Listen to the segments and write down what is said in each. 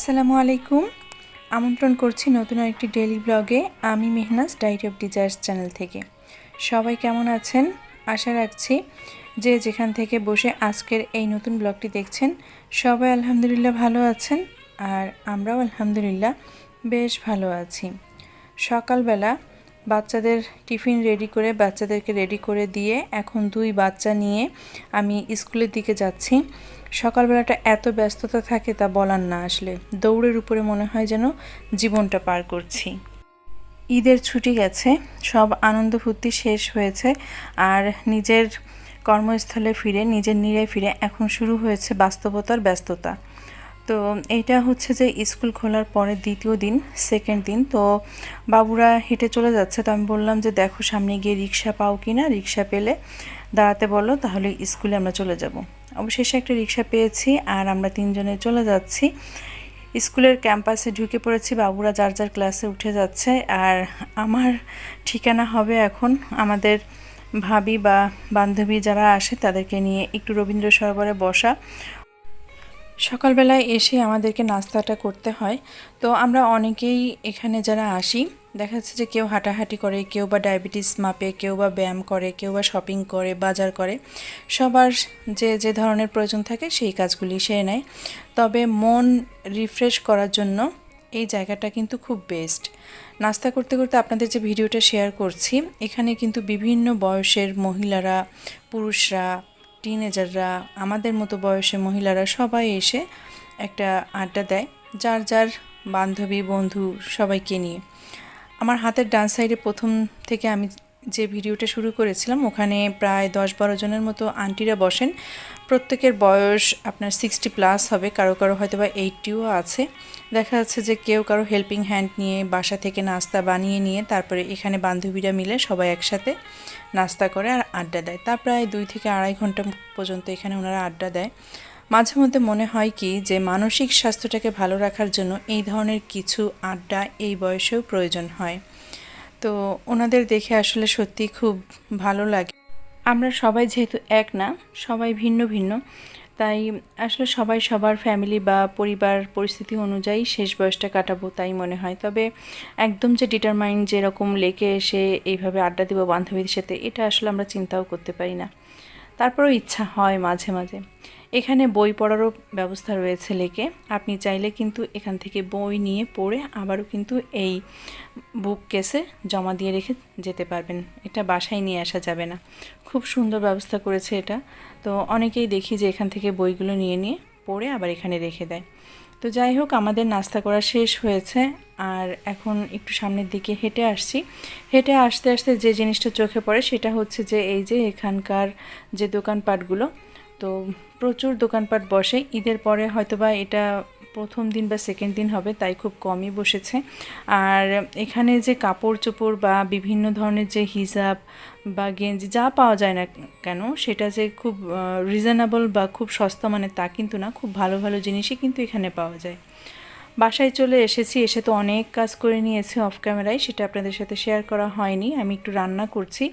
আসসালামু আলাইকুম। আমন্ত্রণ করছি নতুন একটি ডেলি ব্লগে আমি মেহনাজ ডাইট অফ ডিজায়ার্স চ্যানেল থেকে। সবাই কেমন আছেন? আশা রাখছি যে যেখান থেকে বসে আজকের এই নতুন ব্লগটি দেখছেন, সবাই আলহামদুলিল্লাহ ভালো আছেন আর আমরাও আলহামদুলিল্লাহ বেশ ভালো আছি। সকালবেলা বাচ্চাদের টিফিন রেডি করে, বাচ্চাদেরকে রেডি করে দিয়ে এখন দুই বাচ্চা নিয়ে আমি স্কুলের দিকে যাচ্ছি। সকালবেলাটা এত ব্যস্ততা থাকে তা বলার না আসলে। দৌড়ের উপরে মনে হয় যেন জীবনটা পার করছি। ঈদের ছুটি গেছে, সব আনন্দ ফুর্তি শেষ হয়েছে আর নিজের কর্মস্থলে ফিরে, নিজের নিরে ফিরে এখন শুরু হয়েছে বাস্তবতার ব্যস্ততা। তো এইটা হচ্ছে যে স্কুল খোলার পরে দ্বিতীয় দিন সেকেন্ড দিন, তো বাবুরা হেঁটে চলে যাচ্ছে, তো আমি বললাম যে দেখো সামনে গিয়ে রিক্সা পাও কি না রিক্সা পেলে দাঁড়াতে বলো, তাহলে স্কুলে আমরা চলে যাব। অবশেষে একটা রিক্সা পেয়েছি আর আমরা তিনজনে চলে যাচ্ছি। স্কুলের ক্যাম্পাসে ঢুকে পড়েছি, বাবুরা যার যার ক্লাসে উঠে যাচ্ছে আর আমার ঠিকানা হবে এখন আমাদের ভাবি বা বান্ধবী যারা আসে তাদেরকে নিয়ে একটু রবীন্দ্র সরোবরে বসা। সকালবেলায় এসে আমাদেরকে নাস্তাটা করতে হয়। তো আমরা অনেকেই এখানে যারা আসি দেখা যাচ্ছে যে কেউ হাঁটাহাঁটি করে, কেউ বা ডায়াবেটিস মাপে, কেউ বা ব্যায়াম করে, কেউ বা শপিং করে, বাজার করে। সবার যে যে ধরনের প্রয়োজন থাকে সেই কাজগুলি সেরে নেয়। তবে মন রিফ্রেশ করার জন্য এই জায়গাটা কিন্তু খুব বেস্ট নাস্তা করতে করতে আপনাদের যে ভিডিওটা শেয়ার করছি, এখানে কিন্তু বিভিন্ন বয়সের মহিলারা, পুরুষরা টিনেজাররা আমাদের মতো বয়সের মহিলারা সবাই এসে একটা আড্ডা দেয়, যার যার বান্ধবী, বন্ধু সবাইকে নিয়ে। আমার হাতের ডান সাইডে প্রথম থেকে আমি যে ভিডিওটা শুরু করেছিলাম, ওখানে প্রায় দশ বারো জনের মতো আন্টিরা বসেন। প্রত্যেকের বয়স আপনার সিক্সটি প্লাস হবে, কারও কারও হয়তো বা এইটটিও আছে। দেখা যাচ্ছে যে কেউ কারও হেল্পিং হ্যান্ড নিয়ে বাসা থেকে নাস্তা বানিয়ে নিয়ে তারপরে এখানে বান্ধবীরা মিলে সবাই একসাথে নাস্তা করে আর আড্ডা দেয়। তা প্রায় দুই থেকে আড়াই ঘণ্টা পর্যন্ত এখানে ওনারা আড্ডা দেয়। মাঝে মধ্যে মনে হয় কি যে মানসিক স্বাস্থ্যটাকে ভালো রাখার জন্য এই ধরনের কিছু আড্ডা এই বয়সেও প্রয়োজন হয়। তো ওনাদের দেখে আসলে সত্যি খুব ভালো লাগে। আমরা সবাই যেহেতু এক না, সবাই ভিন্ন ভিন্ন, তাই আসলে সবাই সবার ফ্যামিলি বা পরিবার পরিস্থিতি অনুযায়ী শেষ বয়সটা কাটাবো তাই মনে হয়। তবে একদম যে ডিটারমাইন্ড যেরকম লেকে এসে এইভাবে আড্ডা দেবো বান্ধবীদের সাথে, এটা আসলে আমরা চিন্তাও করতে পারি না। তারপরেও ইচ্ছা হয় মাঝে মাঝে। এখানে বই পড়ারও ব্যবস্থা রয়েছে লেকে। আপনি চাইলে কিন্তু এখান থেকে বই নিয়ে পড়ে আবারও কিন্তু এই বুক কেসে জমা দিয়ে রেখে যেতে পারবেন। এটা বাসায় নিয়ে আসা যাবে না। খুব সুন্দর ব্যবস্থা করেছে এটা। তো অনেকেই দেখি যে এখান থেকে বইগুলো নিয়ে নিয়ে পড়ে আবার এখানে রেখে দেয়। তো যাই হোক, আমাদের নাস্তা করা শেষ হয়েছে। আর এখন একটু সামনের দিকে হেঁটে আসছি। হেঁটে আসতে আসতে যে জিনিসটা চোখে পড়ে সেটা হচ্ছে যে এই যে এখানকার যে দোকানপাটগুলো, তো প্রচুর দোকানপাট বসে। ঈদের পরে হয়তোবা এটা প্রথম দিন বা সেকেন্ড দিন হবে, তাই খুব কমই বসেছে। আর এখানে যে কাপড় চোপড় বা বিভিন্ন ধরনের যে হিজাব বা গেঞ্জি, যা পাওয়া যায় না কেন, সেটা যে খুব রিজনেবল বা খুব সস্তা মানে তা কিন্তু না, খুব ভালো ভালো জিনিসই কিন্তু এখানে পাওয়া যায়। বাসায় চলে এসেছি, এসে তো অনেক কাজ করে নিয়েছি অফ ক্যামেরায় সেটা আপনাদের সাথে শেয়ার করা হয়নি, আমি একটু রান্না করছি।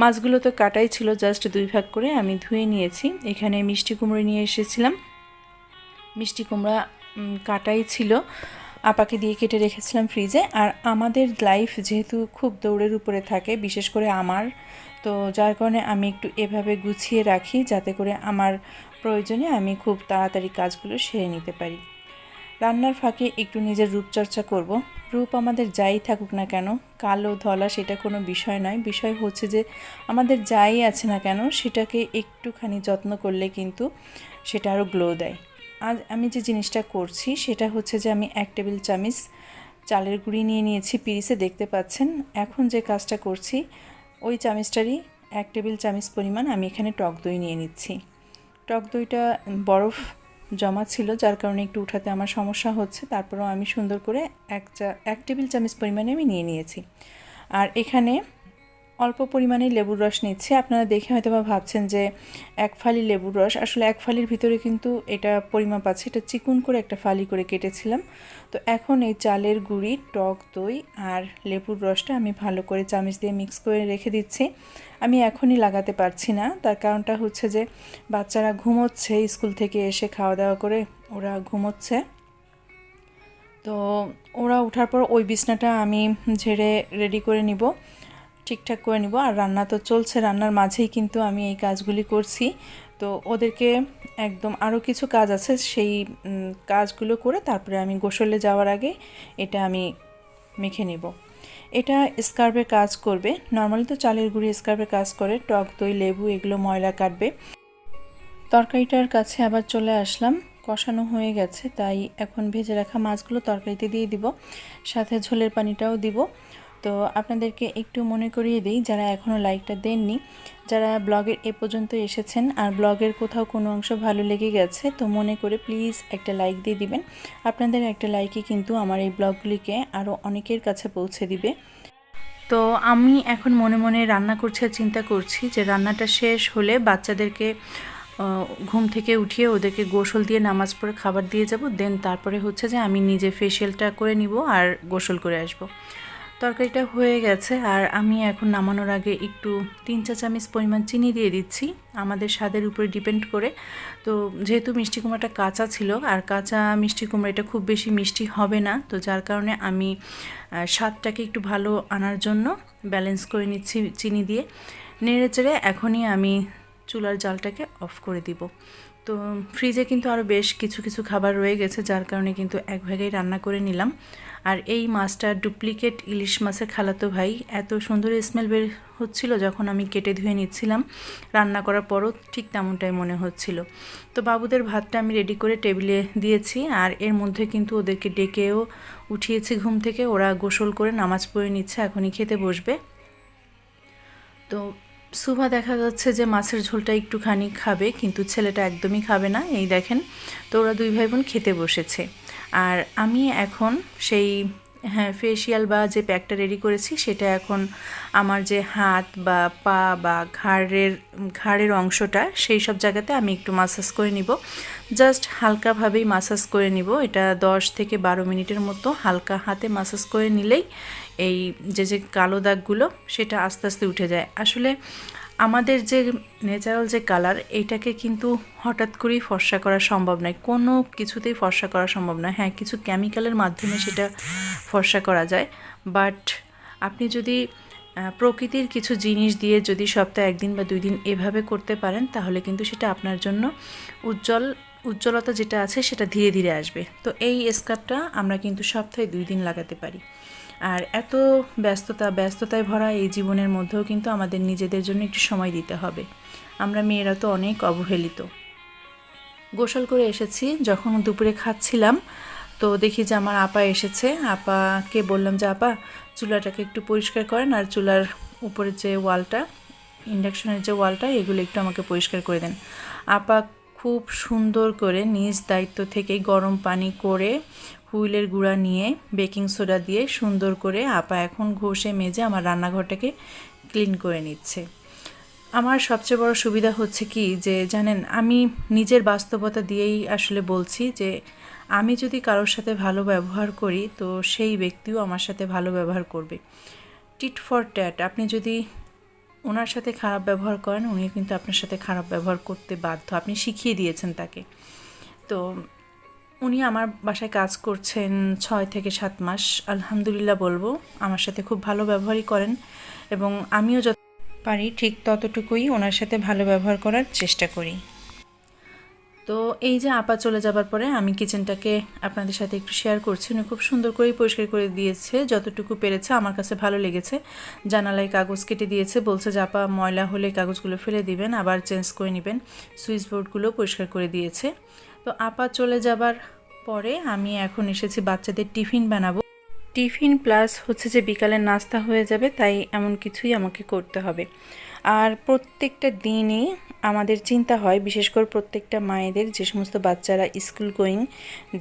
মাছগুলো তো কাটাই ছিল জাস্ট দুই ভাগ করে আমি ধুয়ে নিয়েছি। এখানে মিষ্টি কুমড়ো নিয়ে এসেছিলাম। মিষ্টি কুমড়া কাটাই ছিল। আপাকে দিয়ে কেটে রেখেছিলাম ফ্রিজে আর আমাদের লাইফ যেহেতু খুব দৌড়ের উপরে থাকে, বিশেষ করে আমার, তো যার কারণে আমি একটু এভাবে গুছিয়ে রাখি যাতে করে আমার প্রয়োজনে আমি খুব তাড়াতাড়ি কাজগুলো সেরে নিতে পারি। রান্নার ফাঁকে একটু নিজের রূপচর্চা করব। রূপ আমাদের যাই থাকুক না কেন, কালো, ধলা সেটা কোনো বিষয় নয়। বিষয় হচ্ছে যে আমাদের যাই আছে না কেন, সেটাকে একটুখানি যত্ন করলে কিন্তু সেটা আরও গ্লো দেয়। আজ আমি যে জিনিসটা করছি সেটা হচ্ছে যে আমি এক টেবিল চামিচ চালের গুঁড়ি নিয়ে নিয়েছি, পিরিসে দেখতে পাচ্ছেন। এখন যে কাজটা করছি, ওই চামিচটারই এক টেবিল চামিচ পরিমাণ আমি এখানে টক দই নিয়ে নিচ্ছি। টক দইটা বরফ জমা ছিল, যার কারণে একটু উঠাতে আমার সমস্যা হচ্ছে। তারপরেও আমি সুন্দর করে এক চা, এক টেবিল চামচ পরিমাণে আমি নিয়ে নিয়েছি। আর এখানে অল্প পরিমাণে লেবুর রস নিচ্ছি। আপনারা দেখে হয়তো বা ভাবছেন যে এক ফালি লেবুর রস, আসলে এক ফালির ভিতরে কিন্তু এটা পরিমাপ আছে। এটা চিকুন করে একটা ফালি করে কেটেছিলাম। তো এখন এই চালের গুঁড়ি, টক দই আর লেবুর রসটা আমি ভালো করে চামচ দিয়ে মিক্স করে রেখে দিচ্ছি। আমি এখনই লাগাতে পারছি না। তার কারণটা হচ্ছে যে বাচ্চারা ঘুমোচ্ছে স্কুল থেকে এসে খাওয়া দাওয়া করে, ওরা ঘুমোচ্ছে। তো ওরা ওঠার পর ওই বিছনাটা আমি ঝেড়ে রেডি করে নিব। ঠিকঠাক করে নিব। আর রান্না তো চলছে, রান্নার মাঝেই কিন্তু আমি এই কাজগুলি করছি। তো ওদেরকে একদম আরও কিছু কাজ আছে, সেই কাজগুলো করে তারপরে আমি গোসলে যাওয়ার আগে এটা আমি মেখে নেব। এটা স্কার্ফের কাজ করবে। নর্মালি তো চালের গুঁড়ি স্কার্ফের কাজ করে, টক দই, লেবু এগুলো ময়লা কাটবে। তরকারিটার কাছে আবার চলে আসলাম। কষানো হয়ে গেছে, তাই এখন ভেজে রাখা মাছগুলো তরকারিতে দিয়ে দিব। সাথে ঝোলের পানিটাও দিব। তো আপনাদেরকে একটু মনে করিয়ে দিই, যারা এখনও লাইকটা দেননি, যারা ব্লগের এ পর্যন্ত এসেছেন আর ব্লগের কোথাও কোনো অংশ ভালো লেগে গেছে, তো মনে করে প্লিজ একটা লাইক দিয়ে দিবেন। আপনাদের একটা লাইকই কিন্তু আমার এই ব্লগগুলিকে আরও অনেকের কাছে পৌঁছে দিবে। তো আমি এখন মনে মনে রান্না করছি চিন্তা করছি যে রান্নাটা শেষ হলে বাচ্চাদেরকে ঘুম থেকে উঠিয়ে ওদেরকে গোসল দিয়ে নামাজ পড়ে খাবার দিয়ে যাব, দেন তারপরে হচ্ছে যে আমি নিজে ফেসিয়ালটা করে নিব আর গোসল করে আসব। তরকারিটা হয়ে গেছে আর আমি এখন নামানোর আগে একটু তিন চা চামচ পরিমাণ চিনি দিয়ে দিচ্ছি। আমাদের স্বাদের উপরে ডিপেন্ড করে। তো যেহেতু মিষ্টি কুমড়াটা কাঁচা ছিল আর কাঁচা মিষ্টি কুমড়া এটা খুব বেশি মিষ্টি হবে না, তো যার কারণে আমি স্বাদটাকে একটু ভালো আনার জন্য ব্যালেন্স করে নিচ্ছি চিনি দিয়ে। নেড়ে চেড়ে এখনই আমি চুলার জালটাকে অফ করে দিব। তো ফ্রিজে কিন্তু আরও বেশ কিছু কিছু খাবার রয়ে গেছে, যার কারণে কিন্তু এক ভাগেই রান্না করে নিলাম। আর এই মাছটা ডুপ্লিকেট ইলিশ মাছের খালাতো ভাই, এত সুন্দর স্মেল বের হচ্ছিল যখন আমি কেটে ধুয়ে নিচ্ছিলাম। রান্না করার পরও ঠিক তেমনটাই মনে হচ্ছিল। তো বাবুদের ভাতটা আমি রেডি করে টেবিলে দিয়েছি, আর এর মধ্যে কিন্তু ওদেরকে ডেকেও উঠিয়েছি ঘুম থেকে। ওরা গোসল করে নামাজ পড়ে নিচ্ছে, এখনই খেতে বসবে। তো সুভা দেখা যাচ্ছে যে মাছের ঝোলটা একটুখানি খাবে, কিন্তু ছেলেটা একদমই খাবে না। এই দেখেন, তো ওরা দুই ভাই বোন খেতে বসেছে। আর আমি এখন সেই হ্যাঁ ফেসিয়াল বা যে প্যাকটা রেডি করেছি সেটা এখন আমার যে হাত বা পা বা ঘাড়ের ঘাড়ের অংশটা সেই সব জায়গাতে আমি একটু মাসাজ করে নিব। জাস্ট হালকাভাবেই মাসাজ করে নিব। এটা দশ থেকে বারো মিনিটের মতো হালকা হাতে মাসাজ করে নিলেই এই যে যে কালো দাগগুলো সেটা আস্তে আস্তে উঠে যায়। আসলে আমাদের যে ন্যাচারাল যে কালার এইটাকে কিন্তু হঠাৎ করেই ফর্সা করা সম্ভব নয়। কোনো কিছুতেই ফর্সা করা সম্ভব নয়। হ্যাঁ কিছু কেমিক্যালের মাধ্যমে সেটা ফর্সা করা যায়। বাট আপনি যদি প্রকৃতির কিছু জিনিস দিয়ে যদি সপ্তাহে একদিন বা দুই দিন এভাবে করতে পারেন, তাহলে কিন্তু সেটা আপনার জন্য উজ্জ্বল, উজ্জ্বলতা যেটা আছে সেটা ধীরে ধীরে আসবে। তো এই স্কার্ফটা আমরা কিন্তু সপ্তাহে দুই দিন লাগাতে পারি। আর এত ব্যস্ততা, ব্যস্ততায় ভরা এই জীবনের মধ্যেও কিন্তু আমাদের নিজেদের জন্য একটু সময় দিতে হবে। আমরা মেয়েরা তো অনেক অবহেলিত। গোসল করে এসেছি, যখন দুপুরে খাচ্ছিলাম, তো দেখি যে আমার আপা এসেছে। আপাকে বললাম যে, আপা, চুলাটাকে একটু পরিষ্কার করেন আর চুলার উপরে যে ওয়ালটা, ইন্ডাকশনের যে ওয়ালটা, এগুলো একটু আমাকে পরিষ্কার করে দেন। আপা খুব সুন্দর করে নিজ দায়িত্ব থেকে গরম পানি করে হুইলের গুঁড়া নিয়ে, বেকিং সোডা দিয়ে সুন্দর করে আপা এখন ঘষে মেজে আমার রান্নাঘরটাকে ক্লিন করে নিচ্ছে। আমার সবচেয়ে বড় সুবিধা হচ্ছে কি যে, জানেন, আমি নিজের বাস্তবতা দিয়েই আসলে বলছি যে, আমি যদি কারোর সাথে ভালো ব্যবহার করি, তো সেই ব্যক্তিও আমার সাথে ভালো ব্যবহার করবে। টিট ফর ট্যাট, আপনি যদি ওনার সাথে খারাপ ব্যবহার করেন উনি কিন্তু আপনার সাথে খারাপ ব্যবহার করতে বাধ্য। আপনি শিখিয়ে দিয়েছেন তাকে। তো উনি আমার বাসায় কাজ করছেন ছয় থেকে সাত মাস। আলহামদুলিল্লাহ বলব, আমার সাথে খুব ভালো ব্যবহারই করেন এবং আমিও যত পারি ঠিক ততটুকুই ওনার সাথে ভালো ব্যবহার করার চেষ্টা করি। তো এই যে আপা চলে যাবার পরে আমি কিচেনটাকে আপনাদের সাথে একটু শেয়ার করছি। উনি খুব সুন্দর করেই পরিষ্কার করে দিয়েছে, যতটুকু পেরেছে আমার কাছে ভালো লেগেছে। জানালায় কাগজ কেটে দিয়েছে, বলছে যে, আপা, ময়লা হলে কাগজগুলো ফেলে দিবেন, আবার চেঞ্জ করে নেবেন। সুইচ বোর্ডগুলো পরিষ্কার করে দিয়েছে। তো আপা চলে যাবার পরে আমি এখন এসেছি বাচ্চাদের টিফিন বানাবো। টিফিন প্লাস হচ্ছে যে বিকালের নাস্তা হয়ে যাবে, তাই এমন কিছুই আমাকে করতে হবে। আর প্রত্যেকটা দিনই আমাদের চিন্তা হয়, বিশেষ করে প্রত্যেকটা মায়েদের, যে সমস্ত বাচ্চারা স্কুল গোয়িং,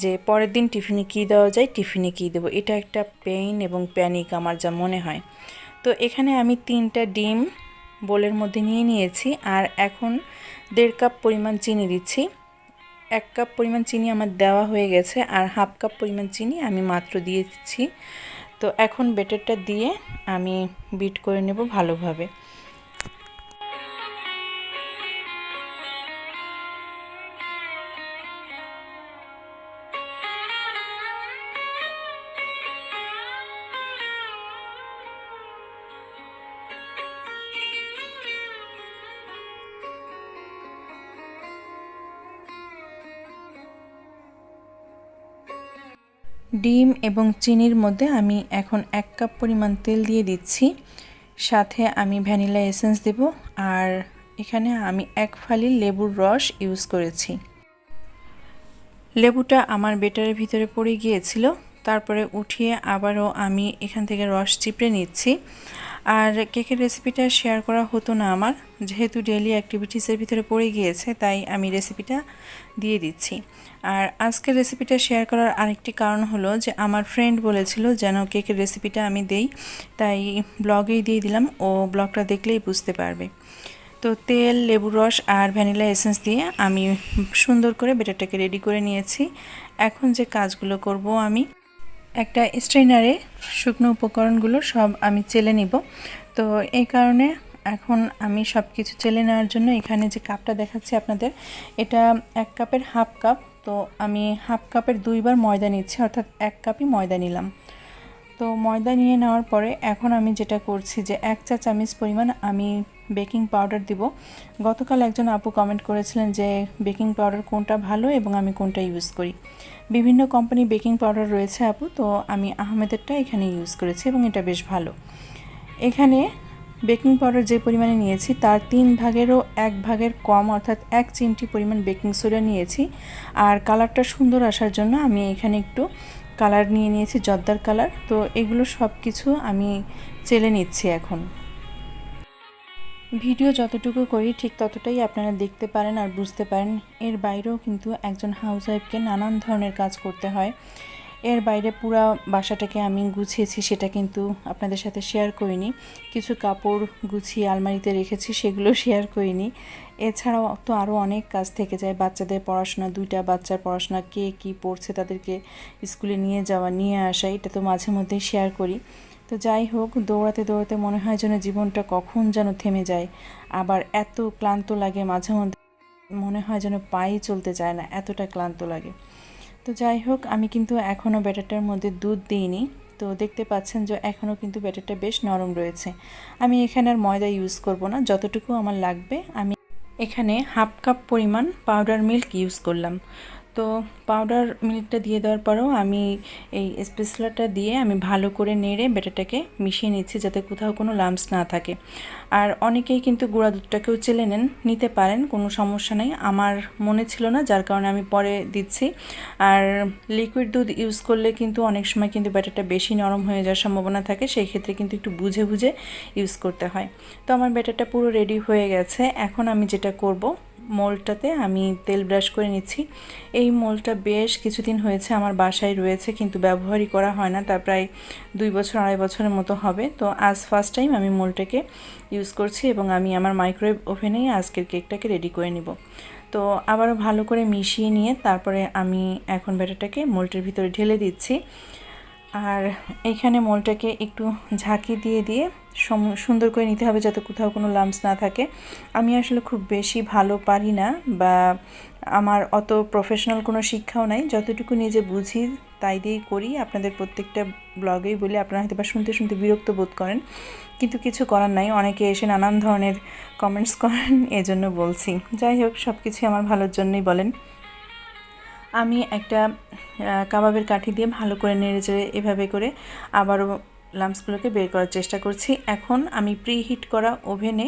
যে পরের দিন টিফিনে কী দেওয়া যায়, টিফিনে কী দেবো। এটা একটা পেইন এবং প্যানিক আমার যা মনে হয়। তো এখানে আমি তিনটা ডিম বোলের মধ্যে নিয়ে নিয়েছি, আর এখন দেড় কাপ পরিমাণ চিনি দিচ্ছি। এক কাপ পরিমাণ চিনি আমার দেওয়া হয়ে গেছে আর হাফ কাপ পরিমাণ চিনি আমি মাত্র দিয়েছি। তো এখন বেটারটা দিয়ে আমি বিট করে নেব ভালোভাবে। ডিম এবং চিনির মধ্যে আমি এখন এক কাপ পরিমাণ তেল দিয়ে দিচ্ছি। সাথে আমি ভ্যানিলা এসেন্স দেব আর এখানে আমি এক ফালি লেবুর রস ইউজ করেছি। লেবুটা আমার বেটারের ভিতরে পড়ে গিয়েছিল, তারপরে উঠিয়ে আবারও আমি এখান থেকে রস চিপড়ে নিচ্ছি। আর কেকের রেসিপিটা শেয়ার করা হতো না আমার। যেহেতু ডেলি অ্যাক্টিভিটিসের ভিতরে পড়ে গিয়েছে, তাই আমি রেসিপিটা দিয়ে দিচ্ছি। আর আজকের রেসিপিটা শেয়ার করার আরেকটি কারণ হলো যে, আমার ফ্রেন্ড বলেছিল যেন কেকের রেসিপিটা আমি দেই। তাই ব্লগেই দিয়ে দিলাম, ও ব্লগটা দেখলেই বুঝতে পারবে। তো তেল লেবুর রস আর ভ্যানিলা এসেন্স দিয়ে আমি সুন্দর করে বেটারটাকে রেডি করে নিয়েছি। এখন যে কাজগুলো করব আমি একটা স্ট্রেনারে শুকনো উপকরণগুলো সব আমি চেলে নিব। তো এই কারণে এখন আমি সব কিছু চেলে নেওয়ার জন্য এখানে যে কাপটা দেখাচ্ছি আপনাদের, এটা এক কাপের হাফ কাপ। তো আমি হাফ কাপের দুইবার ময়দা নিচ্ছি, অর্থাৎ এক কাপই ময়দা নিলাম। তো ময়দা নিয়ে নেওয়ার পরে এখন আমি যেটা করছি যে এক চা চামচ পরিমাণ আমি বেকিং পাউডার দিব। গতকাল একজন আপু কমেন্ট করেছিলেন যে, বেকিং পাউডার কোনটা ভালো এবং আমি কোনটা ইউজ করি? বিভিন্ন কোম্পানি বেকিং পাউডার রয়েছে আপু, তো আমি আহমেদেরটা এখানে ইউজ করেছি এবং এটা বেশ ভালো। এখানে বেকিং পাউডার যে পরিমাণে নিয়েছি, তার তিন ভাগেরও এক ভাগের কম, অর্থাৎ এক চিমটি পরিমাণ বেকিং সোডা নিয়েছি। আর কালারটা সুন্দর আসার জন্য আমি এখানে একটু কালার নিয়ে নিয়েছি, জর্দার কালার। তো এগুলো সব কিছু আমি চেলে নিচ্ছি এখন। ভিডিও যতটুকু করি ঠিক ততটাই আপনারা দেখতে পারেন আর বুঝতে পারেন। এর বাইরেও কিন্তু একজন হাউস ওয়াইফকে নানান ধরনের কাজ করতে হয়। এর বাইরে পুরা বাসাটাকে আমি গুছিয়েছি, সেটা কিন্তু আপনাদের সাথে শেয়ার করিনি। কিছু কাপড় গুছিয়ে আলমারিতে রেখেছি, সেগুলো শেয়ার করিনি। এছাড়াও তো আরও অনেক কাজ থেকে যায়। বাচ্চাদের পড়াশোনা, দুইটা বাচ্চার পড়াশোনা, কে কী পড়ছে তাদেরকে স্কুলে নিয়ে যাওয়া, নিয়ে আসা, এটা তো মাঝে মধ্যেই শেয়ার করি। তো যাই হোক, দৌড়াতে দৌড়াতে মনে হয় যেন জীবনটা কখন যেন থেমে যায়। আবার এত ক্লান্ত লাগে মাঝে মধ্যে, মনে হয় যেন পাই চলতে চায় না, এতটা ক্লান্ত লাগে। তো যাই হোক, আমি কিন্তু এখনও ব্যাটারটার মধ্যে দুধ দিইনি। তো দেখতে পাচ্ছেন যে এখনও কিন্তু ব্যাটারটা বেশ নরম রয়েছে। আমি এখানে আর ময়দা ইউজ করব না, যতটুকু আমার লাগবে, আমি এখানে হাফ কাপ পরিমাণ পাউডার মিল্ক ইউজ করলাম। তো পাউডার মিল্কটা দিয়ে দেওয়ার পরেও আমি এই স্পেসলাটা দিয়ে আমি ভালো করে নেড়ে ব্যাটারটাকে মিশিয়ে নিচ্ছি যাতে কোথাও কোনো লাম্পস না থাকে। আর অনেকেই কিন্তু গুঁড়া দুধটাকেও চেলে নেন, নিতে পারেন, কোনো সমস্যা নেই। আমার মনে ছিল না, যার কারণে আমি পরে দিচ্ছি। আর লিকুইড দুধ ইউজ করলে কিন্তু অনেক সময় কিন্তু ব্যাটারটা বেশি নরম হয়ে যাওয়ার সম্ভাবনা থাকে, সেই ক্ষেত্রে কিন্তু একটু বুঝে বুঝে ইউজ করতে হয়। তো আমার ব্যাটারটা পুরো রেডি হয়ে গেছে। এখন আমি যেটা করব মোলটাতে আমি তেল ব্রাশ করে নিচ্ছি। এই মোলটা বেশ কিছুদিন হয়েছে আমার বাসায় রয়েছে, কিন্তু ব্যবহারই করা হয় না। তা প্রায় দুই বছর, আড়াই বছরের মতো হবে। তো আজ ফার্স্ট টাইম আমি মোলটাকে ইউজ করছি এবং আমি আমার মাইক্রোওয়েভ ওভেনেই আজকের কেকটাকে রেডি করে নিব। তো আবারও ভালো করে মিশিয়ে নিয়ে তারপরে আমি এখন ব্যাটারটাকে মোলটার ভিতরে ঢেলে দিচ্ছি। আর এইখানে মোলটাকে একটু ঝাঁকি দিয়ে দিয়ে সুন্দর করে নিতে হবে যাতে কোথাও কোনো লাম্পস না থাকে। আমি আসলে খুব বেশি ভালো পারি না বা আমার অত প্রফেশনাল কোনো শিক্ষাও নাই। যতটুকু নিজে বুঝি তাই দিয়েই করি। আপনাদের প্রত্যেকটা ব্লগেই বলে, আপনারা হয়তো বা শুনতে শুনতে বিরক্ত বোধ করেন, কিন্তু কিছু করার নাই। অনেকে এসে নানান ধরনের কমেন্টস করেন, এজন্য বলছি। যাই হোক সব কিছুই আমার ভালোর জন্যই বলেন। আমি একটা কাবাবের কাঠি দিয়ে ভালো করে নেড়ে চেড়ে এভাবে করে আবারও লাম্পসগুলোকে বের করার চেষ্টা করছি। এখন আমি প্রি হিট করা ওভেনে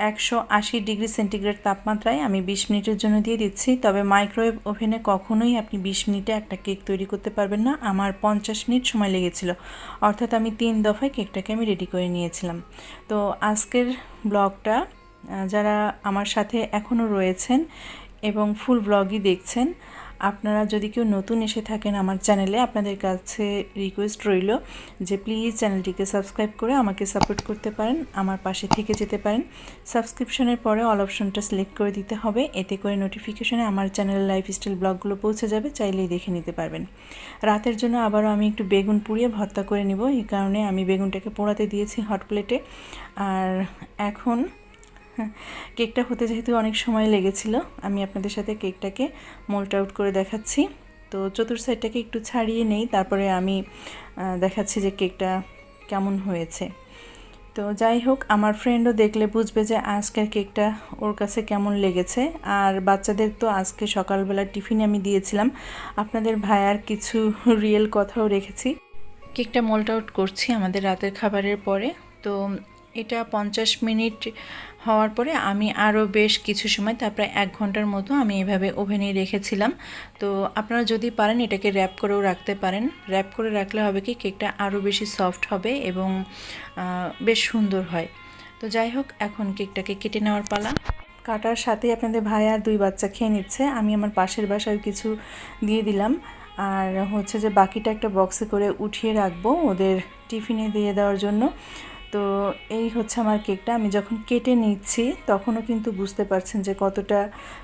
একশো আশি ডিগ্রি সেন্টিগ্রেড তাপমাত্রায় আমি বিশ মিনিটের জন্য দিয়ে দিচ্ছি। তবে মাইক্রোওয়েভ ওভেনে কখনোই আপনি বিশ মিনিটে একটা কেক তৈরি করতে পারবেন না। আমার পঞ্চাশ মিনিট সময় লেগেছিল। অর্থাৎ আমি তিন দফায় কেকটাকে আমি রেডি করে নিয়েছিলাম। তো আজকের ব্লগটা যারা আমার সাথে এখনও রয়েছেন এবং ফুল ব্লগই দেখছেন আপনারা যদি কেউ নতুন এসে থাকেন আমার চ্যানেলে, আপনাদের কাছে রিকোয়েস্ট রইল যে প্লিজ চ্যানেলটিকে সাবস্ক্রাইব করে আমাকে সাপোর্ট করতে পারেন, আমার পাশে থেকে যেতে পারেন। সাবস্ক্রিপশনের পরে অল অপশনটা সিলেক্ট করে দিতে হবে, এতে করে নোটিফিকেশনে আমার চ্যানেলের লাইফস্টাইল ব্লগগুলো পৌঁছে যাবে, চাইলেই দেখে নিতে পারবেন। রাতের জন্য আবারও আমি একটু বেগুন পুড়িয়ে ভর্তা করে নিব, এই কারণে আমি বেগুনটাকে পোড়াতে দিয়েছি হট প্লেটে আর এখন কেকটা হতে যেহেতু অনেক সময় লেগেছিল, আমি আপনাদের সাথে কেকটাকে মোল্ট আউট করে দেখাচ্ছি। তো চতুর সাইডটাকে একটু ছাড়িয়ে নেই, তারপরে আমি দেখাচ্ছি যে কেকটা কেমন হয়েছে। তো যাই হোক, আমার ফ্রেন্ডও দেখলে বুঝবে যে আজকের কেকটা ওর কাছে কেমন লেগেছে। আর বাচ্চাদের তো আজকে সকালবেলা টিফিনে আমি দিয়েছিলাম। আপনাদের ভাইয়ার কিছু রিয়েল কথাও রেখেছি। কেকটা মোল্ট আউট করছি আমাদের রাতের খাবারের পরে। তো এটা পঞ্চাশ মিনিট হওয়ার পরে আমি আরও বেশ কিছু সময় তার প্রায় এক ঘণ্টার মতো আমি এভাবে ওভেনে রেখেছিলাম। তো আপনারা যদি পারেন এটাকে র্যাপ করেও রাখতে পারেন। র্যাপ করে রাখলে হবে কি, কেকটা আরও বেশি সফট হবে এবং বেশ সুন্দর হয়। তো যাই হোক, এখন কেকটাকে কেটে নেওয়ার পালা। কাটার সাথে আপনাদের ভাই আর দুই বাচ্চা খেয়ে নিচ্ছে। আমি আমার পাশের বাসায় কিছু দিয়ে দিলাম। আর হচ্ছে যে বাকিটা একটা বক্সে করে উঠিয়ে রাখব ওদের টিফিনে দিয়ে দেওয়ার জন্য। তো এই হচ্ছে আমার কেকটা। আমি যখন কেটে নিচ্ছি, তখনও কিন্তু বুঝতে পারছেন যে কতটা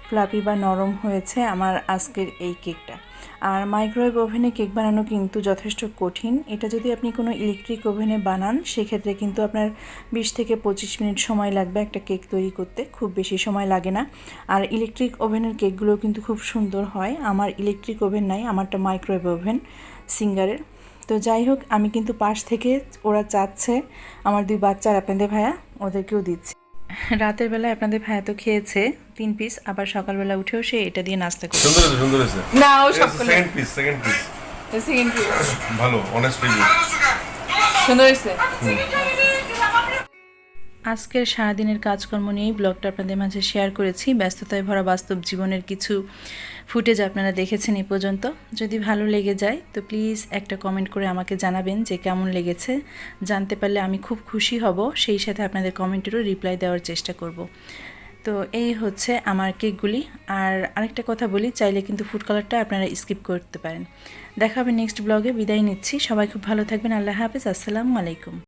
ফ্লাপি বা নরম হয়েছে আমার আজকের এই কেকটা। আর মাইক্রোওয়েভ ওভেনে কেক বানানো কিন্তু যথেষ্ট কঠিন। এটা যদি আপনি কোনো ইলেকট্রিক ওভেনে বানান, সেক্ষেত্রে কিন্তু আপনার বিশ থেকে পঁচিশ মিনিট সময় লাগবে একটা কেক তৈরি করতে। খুব বেশি সময় লাগে না। আর ইলেকট্রিক ওভেনের কেকগুলো কিন্তু খুব সুন্দর হয়। আমার ইলেকট্রিক ওভেন নাই, আমারটা মাইক্রোওয়েভ ওভেন সিঙ্গারের। তো যাই হোক আমি কিন্তু পাশ থেকে ওরা চাচ্ছে আমার দুই বাচ্চা আর আপনাদের ভাইয়া ওদেরকেও দিচ্ছি। রাতের বেলায় আপনাদের ভাইয়া তো খেয়েছে তিন পিস আবার সকালবেলা উঠেও সে এটা দিয়ে নাস্তা করে সুন্দর সুন্দর না ও সব second piece second piece second piece ভালো অনেস্টলি সুন্দর হয়েছে। আজকের সারাদিনের কাজকর্ম নিয়েই ব্লগটা আপনাদের মাঝে শেয়ার করেছি। ব্যস্ততায় ভরা বাস্তব জীবনের কিছু ফুটেজ আপনারা দেখেছেন এ পর্যন্ত। যদি ভালো লেগে যায়, তো প্লিজ একটা কমেন্ট করে আমাকে জানাবেন যে কেমন লেগেছে। জানতে পারলে আমি খুব খুশি হব, সেই সাথে আপনাদের কমেন্টেরও রিপ্লাই দেওয়ার চেষ্টা করব। তো এই হচ্ছে আমার কেকগুলি। আর আরেকটা কথা বলি, চাইলে কিন্তু ফুড কালারটা আপনারা স্কিপ করতে পারেন। দেখা হবে নেক্সট ব্লগে বিদায় নিচ্ছি। সবাই খুব ভালো থাকবেন। আল্লাহ হাফেজ। আসসালামু আলাইকুম।